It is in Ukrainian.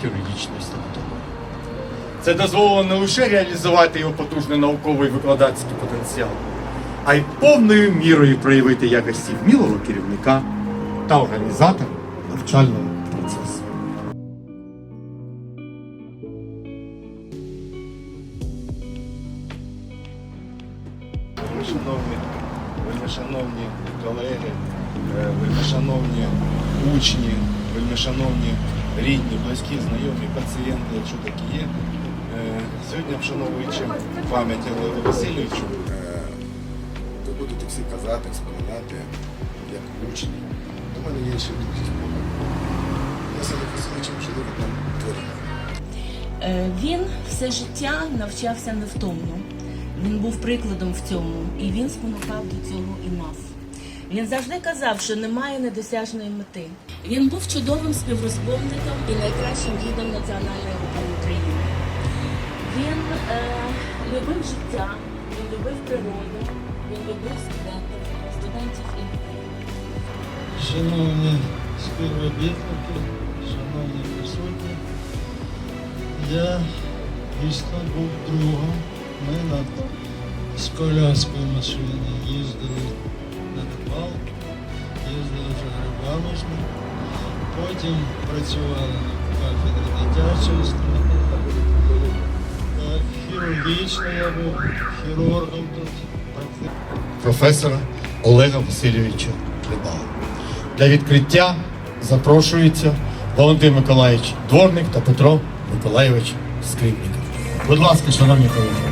хірургічної стоматології. Це дозволило не лише реалізувати його потужний науковий викладацький потенціал, а й повною мірою проявити якості вмілого керівника та організатора навчального процесу. Вельмишановні, вельмишановні колеги, е, вельмишановні учні, вельмишановні рідні, близькі, знайомі, пацієнти, якщо такі є. Е, Сьогодні, вшановуючи пам'ять Олегу Васильовичу, Е, ви будете всі казати, споминати, як учні. До мене є ще з Богом. Я саме Васильовичем чоловік нам творив. Е, Він все життя навчався невтомно. Він був прикладом в цьому, і він спонукав до цього і нас. Він завжди казав, що немає недосяжної мети. Він був чудовим співрозмовником і найкращим дідом національної групи України. Він е, любив життя, він любив природу, він любив студентів, студентів і. Шановні співробітники, шановні присутні, я дійсно був другом. Ми на з коляскою машини їздили грибами. Потім працювали на кафедрі дитячої стоматології. Хірургічно я був хірургом тут професора Олега Васильовича Хлібала. Для відкриття запрошується Валентин Миколаївич Дворник та Петро Миколаївич Скрипников. Будь ласка, шановні колеги.